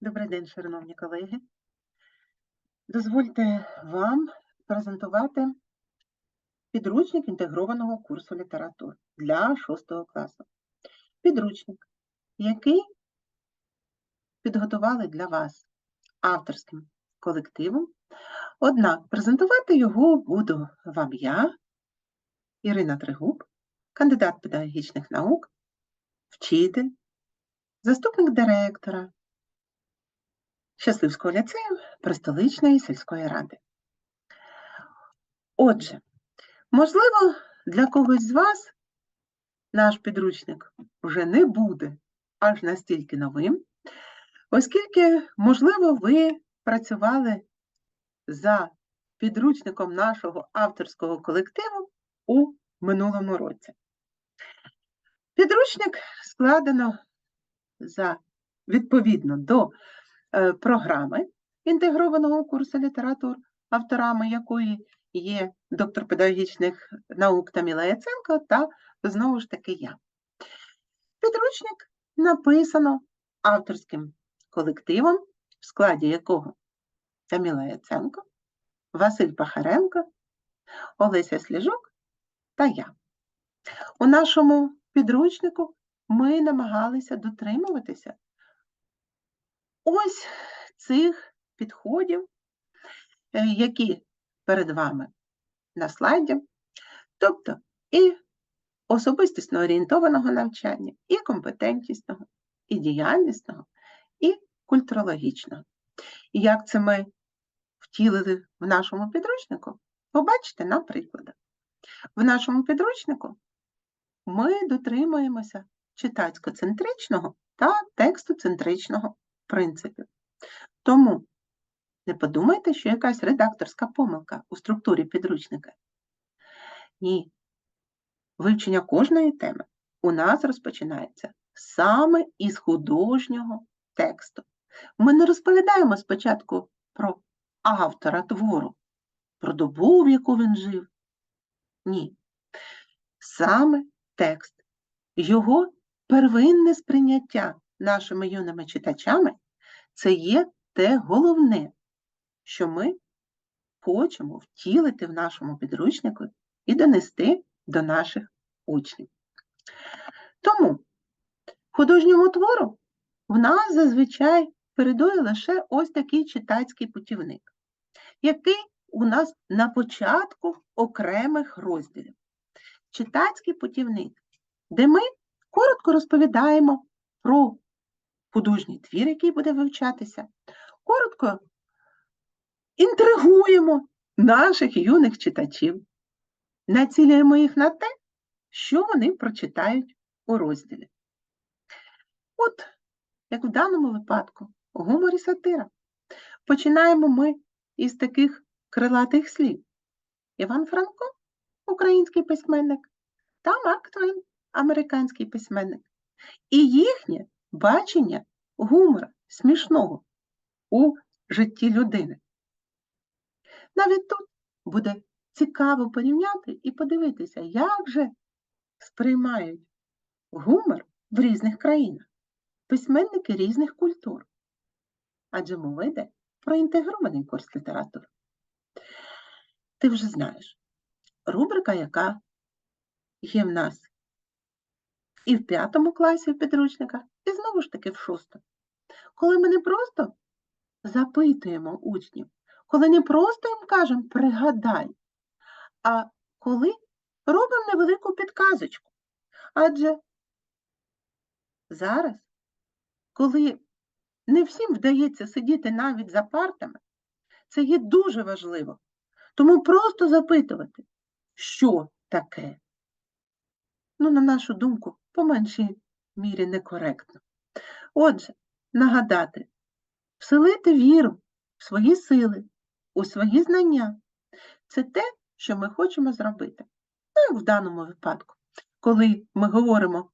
Добрий день, шановні колеги. Дозвольте вам презентувати підручник інтегрованого курсу літератур для 6 класу. Підручник, який підготували для вас авторським колективом. Однак презентувати його буду вам я, Ірина Тригуб, кандидат педагогічних наук, вчитель, заступник директора Щасливського ліцею Пристоличної сільської ради. Отже, можливо, для когось з вас наш підручник вже не буде аж настільки новим, оскільки, можливо, ви працювали за підручником нашого авторського колективу у минулому році. Підручник складено за відповідно до програми інтегрованого курсу літератур, авторами якої є доктор педагогічних наук Таміла Яценко та знову ж таки я. Підручник написано авторським колективом, в складі якого Таміла Яценко, Василь Пахаренко, Олеся Сліжук та я. У нашому підручнику ми намагалися дотримуватися ось цих підходів, е, які перед вами на слайді, тобто і особистісно орієнтованого навчання, і компетентнісного, і діяльнісного, і культурологічного. І як це ми втілили в нашому підручнику, побачите на прикладах. В нашому підручнику ми дотримуємося читацько-центричного та текстоцентричного принципів. Тому не подумайте, що якась редакторська помилка у структурі підручника. Ні. Вивчення кожної теми у нас розпочинається саме із художнього тексту. Ми не розповідаємо спочатку про автора твору, про добу, в яку він жив. Ні. Саме текст, його первинне сприйняття нашими юними читачами це є те головне, що ми хочемо втілити в нашому підручнику і донести до наших учнів. Тому художньому твору в нас зазвичай передує лише ось такий читацький путівник, який у нас на початку окремих розділів. Читацький путівник, де ми коротко розповідаємо про художній твір, який буде вивчатися, коротко інтригуємо наших юних читачів, націлюємо їх на те, що вони прочитають у розділі. От, як в даному випадку, гумор і сатира. Починаємо ми із таких крилатих слів. Іван Франко український письменник, та Марк Твен американський письменник. І їхнє бачення гумора смішного у житті людини. Навіть тут буде цікаво порівняти і подивитися, як же сприймають гумор в різних країнах, письменники різних культур. Адже мова йде про інтегрований курс літератури. Ти вже знаєш, рубрика, яка є в нас і в п'ятому класі в підручниках, знову ж таки в шостому. Коли ми не просто запитуємо учнів, коли не просто їм кажемо пригадай, а коли робимо невелику підказочку. Адже зараз, коли не всім вдається сидіти навіть за партами, це є дуже важливо. Тому просто запитувати, що таке. Ну, на нашу думку, по меншій мірі некоректно. Отже, нагадати, вселити віру в свої сили, у свої знання це те, що ми хочемо зробити. Так, в даному випадку, коли ми говоримо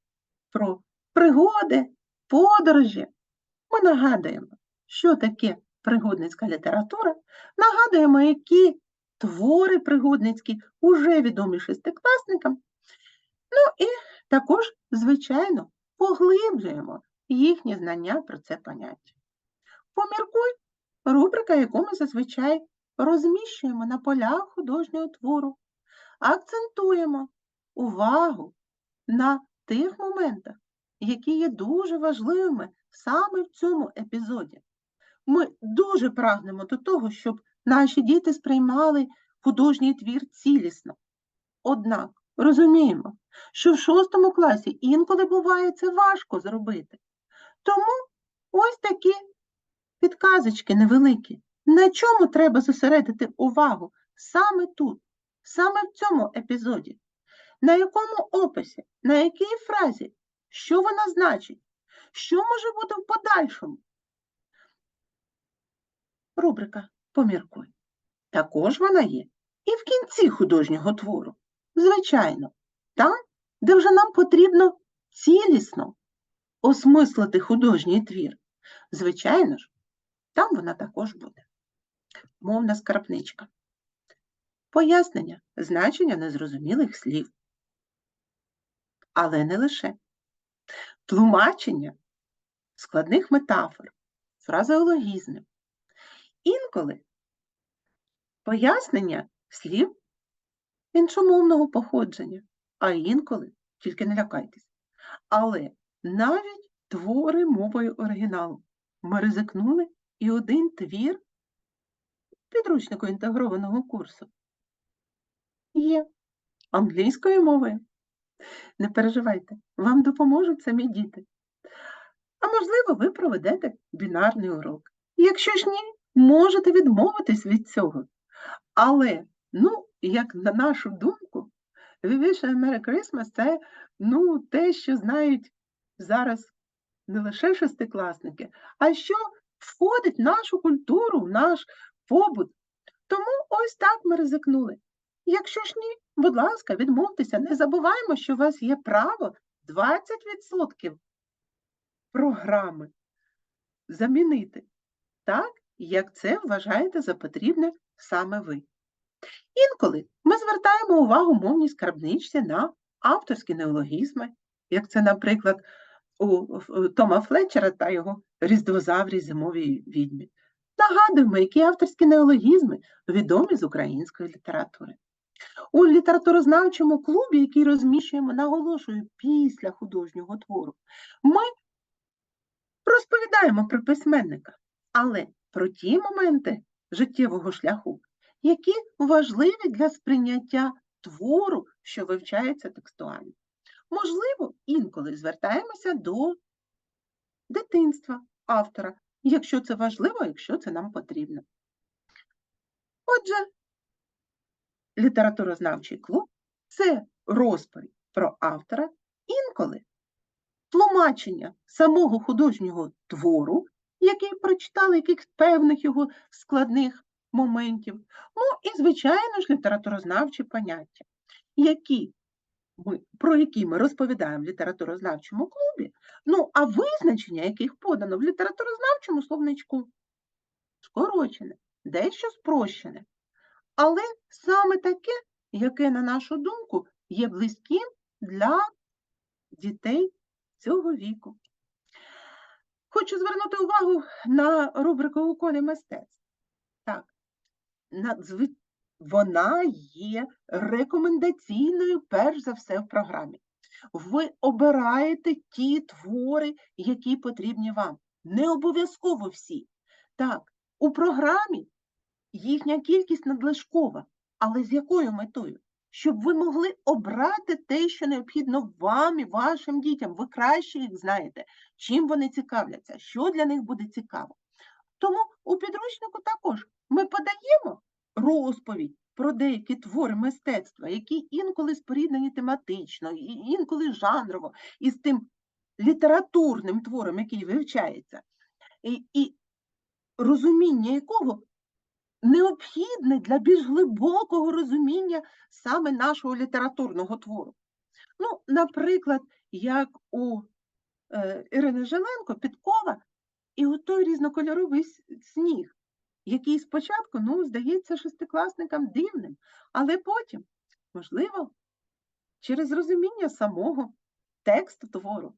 про пригоди, подорожі, ми нагадуємо, що таке пригодницька література, нагадуємо, які твори пригодницькі уже відомі шестикласникам. Ну і також, звичайно, поглиблюємо їхні знання про це поняття. Поміркуй рубрика, яку ми зазвичай розміщуємо на полях художнього твору. Акцентуємо увагу на тих моментах, які є дуже важливими саме в цьому епізоді. Ми дуже прагнемо до того, щоб наші діти сприймали художній твір цілісно. Однак розуміємо, що в шостому класі інколи буває це важко зробити. Тому ось такі підказочки невеликі. На чому треба зосередити увагу саме тут, саме в цьому епізоді? На якому описі, на якій фразі, що вона значить, що може бути в подальшому? Рубрика Поміркуй. Також вона є і в кінці художнього твору. Звичайно, там, де вже нам потрібно цілісно осмислити художній твір. Звичайно ж, там вона також буде. Мовна скарбничка. Пояснення значення незрозумілих слів. Але не лише. Тлумачення складних метафор, фразеологізмів. Інколи пояснення слів іншомовного походження, а інколи, тільки не лякайтесь, але навіть твори мовою оригіналу. Ми ризикнули і один твір підручнику інтегрованого курсу є англійською мовою. Не переживайте, вам допоможуть самі діти. А можливо, ви проведете бінарний урок. Якщо ж ні, можете відмовитись від цього. Але, ну, як на нашу думку, We Wish a Merry Christmas – це ну, те, що знають зараз не лише шестикласники, а що входить в нашу культуру, в наш побут. Тому ось так ми ризикнули. Якщо ж ні, будь ласка, відмовтеся, не забуваємо, що у вас є право 20% програми замінити, так, як це вважаєте за потрібне саме ви. Інколи ми звертаємо увагу мовній скарбничці на авторські неологізми, як це, наприклад, у Тома Флетчера та його різдвозаврі зимовій відьмі. Нагадуємо, які авторські неологізми відомі з української літератури. У літературознавчому клубі, який розміщуємо, наголошую, після художнього твору, ми розповідаємо про письменника, але про ті моменти життєвого шляху, які важливі для сприйняття твору, що вивчається текстуально. Можливо, інколи звертаємося до дитинства автора, якщо це важливо, якщо це нам потрібно. Отже, літературознавчий клуб це розповідь про автора, інколи тлумачення самого художнього твору, який прочитали, яких певних його складних моментів, ну і, звичайно ж, літературознавчі поняття, які ми, про які ми розповідаємо в літературознавчому клубі, ну, а визначення, яких подано в літературознавчому словничку, скорочене, дещо спрощене. Але саме таке, яке, на нашу думку, є близьким для дітей цього віку. Хочу звернути увагу на рубрику у колі мистецтв. Так, надзвичайно вона є рекомендаційною, перш за все, в програмі. Ви обираєте ті твори, які потрібні вам. Не обов'язково всі. Так, у програмі їхня кількість надлишкова, але з якою метою? Щоб ви могли обрати те, що необхідно вам і вашим дітям. Ви краще їх знаєте, чим вони цікавляться, що для них буде цікаво. Тому у підручнику також ми подаємо розповідь про деякі твори мистецтва, які інколи споріднені тематично, інколи жанрово, із тим літературним твором, який вивчається, і, і розуміння якого необхідне для більш глибокого розуміння саме нашого літературного твору. Ну, Наприклад, як у е, Ірини Желенко, Підкова і у той різнокольоровий сніг який спочатку, ну, здається, шестикласникам дивним, але потім, можливо, через розуміння самого тексту твору,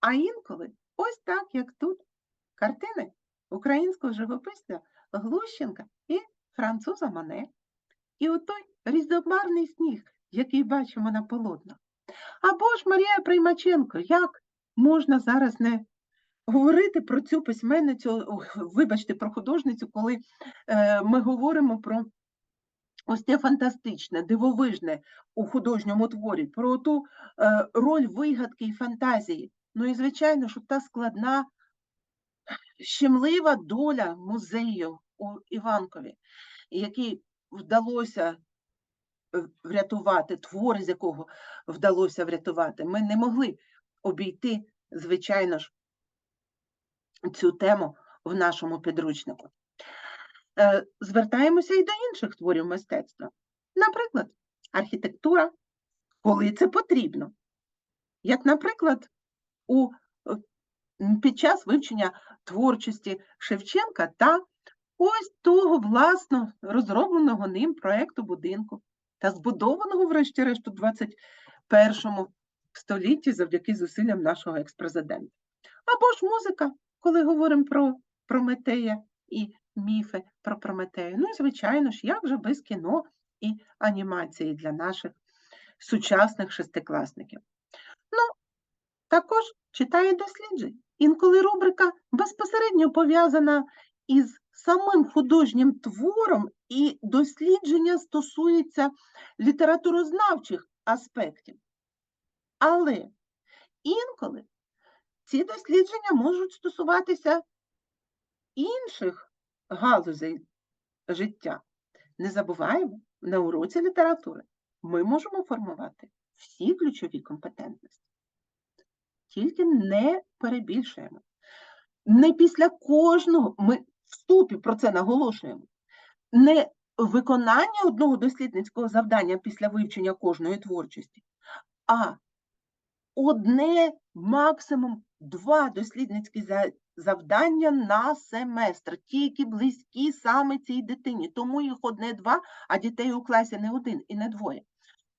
а інколи ось так, як тут, картини українського живописця Глущенка і француза Мане. І отой різномарний сніг, який бачимо на полотнах. Або ж Марія Приймаченко, як можна зараз не говорити про цю письменницю, вибачте, про художницю, коли е, ми говоримо про ось те фантастичне, дивовижне у художньому творі, про ту е, роль вигадки і фантазії. Ну і, звичайно, що та складна, щемлива доля музею у Іванкові, який вдалося е, врятувати, твори з якого вдалося врятувати. Ми не могли обійти, звичайно ж, цю тему в нашому підручнику. Е, Звертаємося і до інших творів мистецтва. Наприклад, архітектура, коли це потрібно. Як, наприклад, у, е, під час вивчення творчості Шевченка та ось того власно розробленого ним проекту будинку та збудованого, врешті-решт, у 21 столітті завдяки зусиллям нашого експрезидента. Або ж музика, коли говоримо про Прометея і міфи про Прометея. Ну і, звичайно ж, як же без кіно і анімації для наших сучасних шестикласників. Ну, також читає досліджень. Інколи рубрика безпосередньо пов'язана із самим художнім твором, і дослідження стосується літературознавчих аспектів. Але інколи ці дослідження можуть стосуватися інших галузей життя. Не забуваємо, на уроці літератури ми можемо формувати всі ключові компетентності. Тільки не перебільшуємо. Не після кожного, ми вступі про це наголошуємо, не виконання одного дослідницького завдання після вивчення кожної творчості, а одне, максимум два дослідницькі завдання на семестр, ті, які близькі саме цій дитині. Тому їх одне-два, а дітей у класі не один і не двоє.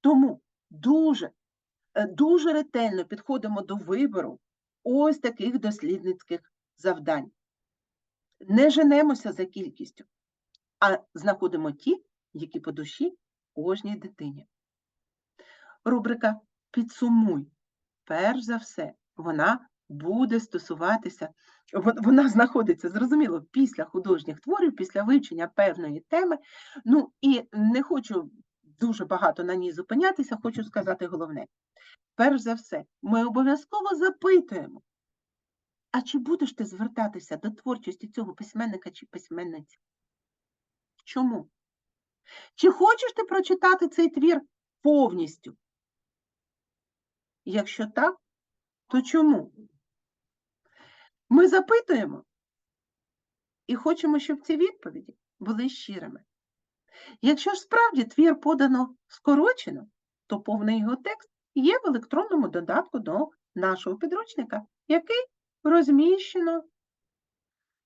Тому дуже, е, дуже ретельно підходимо до вибору ось таких дослідницьких завдань. Не женемося за кількістю, а знаходимо ті, які по душі кожній дитині. Рубрика Підсумуй. Перш за все, вона буде стосуватися, вона знаходиться, зрозуміло, після художніх творів, після вивчення певної теми. Ну і не хочу дуже багато на ній зупинятися, хочу сказати головне. Перш за все, ми обов'язково запитуємо, а чи будеш ти звертатися до творчості цього письменника чи письменниці? Чому? Чи хочеш ти прочитати цей твір повністю? Якщо так, то чому? Ми запитуємо і хочемо, щоб ці відповіді були щирими. Якщо ж справді твір подано скорочено, то повний його текст є в електронному додатку до нашого підручника, який розміщено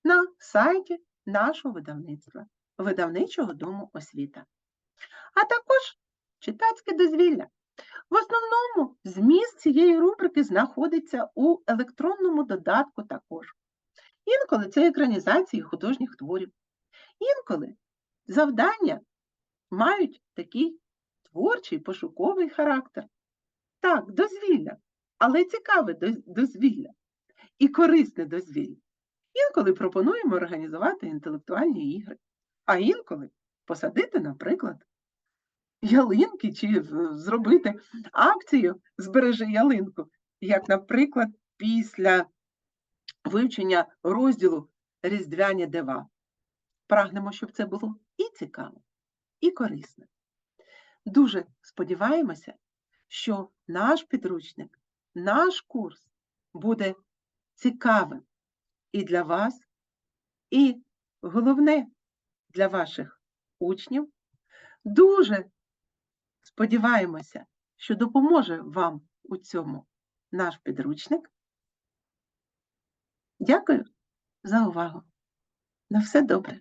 на сайті нашого видавництва, видавничого дому освіта. А також читацьке дозвілля. В основному зміст цієї рубрики знаходиться у електронному додатку також. Інколи це екранізації художніх творів. Інколи завдання мають такий творчий пошуковий характер. Так, дозвілля, але цікаве дозвілля і корисне дозвілля. Інколи пропонуємо організувати інтелектуальні ігри, а інколи посадити, наприклад, ялинки чи зробити акцію Збережи ялинку, як, наприклад, після вивчення розділу Різдвяні дива. Прагнемо, щоб це було і цікаво, і корисно. Дуже сподіваємося, що наш підручник, наш курс буде цікавим і для вас, і головне для ваших учнів. Дуже сподіваємося, що допоможе вам у цьому наш підручник. Дякую за увагу. На все добре.